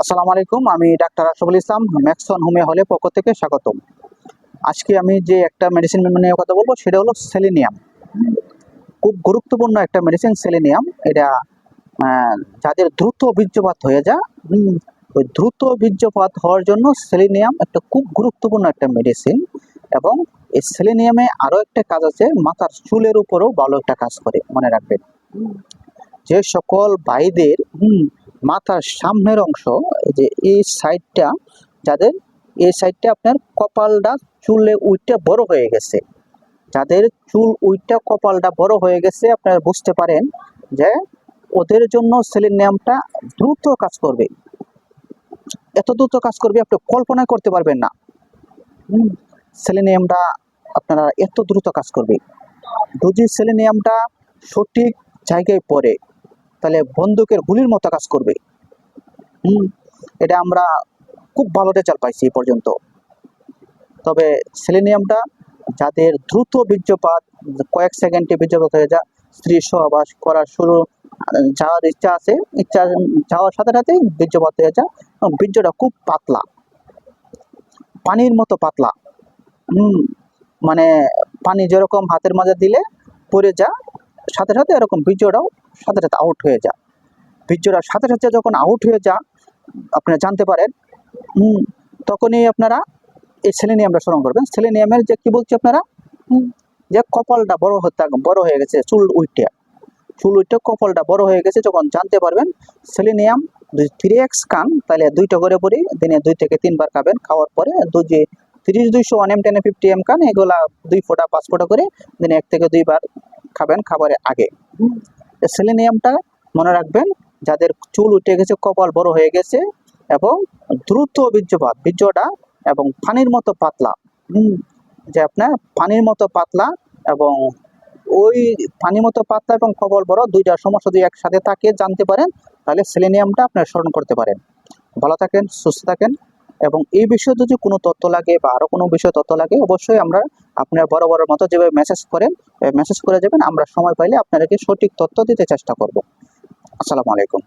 আসসালামু আলাইকুম আমি doctor Ashraful Islam Maxon homeo হলে পক্ষ থেকে স্বাগতম। আজকে আমি যে একটা মেডিসিন নিয়ে কথা বলব সেটা হলো সেলেনিয়াম খুব গুরুত্বপূর্ণ একটা মেডিসিন সেলেনিয়াম এটা যাদের দ্রুত বীর্যপাত হয়ে যায় ওই দ্রুত বীর্যপাত হওয়ার জন্য সেলেনিয়াম একটা খুব গুরুত্বপূর্ণ একটা মেডিসিন এবং এই সেলেনিয়ামে আরও একটা কাজ আছে মাথার চুলের উপরও ভালো একটা কাজ করে মনে রাখবেন। যে সকল ভাইদের হুম, মাথার সামনের অংশ যে এই সাইডটা যাদের এই সাইডটা আপনার কপালটা চুলে উইটটা বড় হয়ে গেছে। যাদের চুল উইটটা কপালটা বড় হয়ে গেছে, আপনারা বুঝতে পারেন যে ওদের জন্য সেলেনিয়ামটা দ্রুত কাজ করবে। এত দ্রুত কাজ করবে, আপনি কল্পনা করতে পারবেন না। সেলেনিয়ামটা আপনারা এত দ্রুত কাজ করবে। যদি সেলেনিয়ামটা সঠিক জায়গায় পড়ে তাহলে বন্দুকের গুলির মতো কাজ করবে। হুম, এটা আমরা খুব ভালো রেজাল্ট পাইছি এই পর্যন্ত। তবে সেলেনিয়ামটা যাদের দ্রুত বীর্যপাত, কয়েক সেকেন্ডে বীর্যপাত হয়ে যা স্ত্রী সহবাস করার শুরু, যাওয়ার ইচ্ছা আছে, ইচ্ছা যাওয়ার সাথে সাথে বীর্যপাত হয়ে যায় এবং বীর্যটা খুব পাতলা। পানির মতো পাতলা। হুম মানে পানি যেরকম হাতের মাঝে দিলে পড়ে যা সাথে সাথে এরকম বীর্যটাও সাথে সাথে আউট হয়ে যা বীর্যটা সাথে সাথে যখন আউট হয়ে যা আপনারা জানতে পারেন তখনই আপনারা এই সেলেনিয়ামটা স্মরণ করবেন। সেলেনিয়ামের যে কি বলছি আপনারা? যে কপালটা বড় হতে বড় হয়ে গেছে, চুল উইটে। চুল উইটে কপালটা বড় হয়ে গেছে, যখন জানতে পারবেন সেলেনিয়াম যদি থ্রি এক্স খান, তাহলে দুইটা করে পরি, দিনে দুই থেকে তিনবার খাবেন, খাওয়ার পরে দুই, যে তিরিশ, দুইশো one M ten fifty M খান, এগুলা দুই ফোঁটা, পাঁচ ফোঁটা করে দিনে এক থেকে দুইবার খাবেন খাবারের আগে। সেলেনিয়ামটা মনে রাখবেন, যাদের চুল উঠে গেছে, কপাল বড় হয়ে গেছে এবং দ্রুত বীর্যপাত, বীর্যটা এবং পানির মতো পাতলা। যে আপনার পানির মতো পাতলা এবং ওই পানির মতো পাতলা এবং কপাল বড় দুইটা সমস্যা যদি একসাথে থাকে, জানতে পারেন, তাহলে সেলেনিয়ামটা আপনার স্মরণ করতে পারেন। ভালো থাকেন, সুস্থ থাকেন। এবং এই বিষয়ে যদি কোনো তথ্য লাগে বা আরও কোনো বিষয়ে তথ্য লাগে, অবশ্যই আমরা আপনার বড় বড় মতো যেভাবে মেসেজ করেন মেসেজ করে যাবেন, আমরা সময় পাইলে আপনাদেরকে সঠিক তথ্য দিতে চেষ্টা করব। আসসালামু আলাইকুম।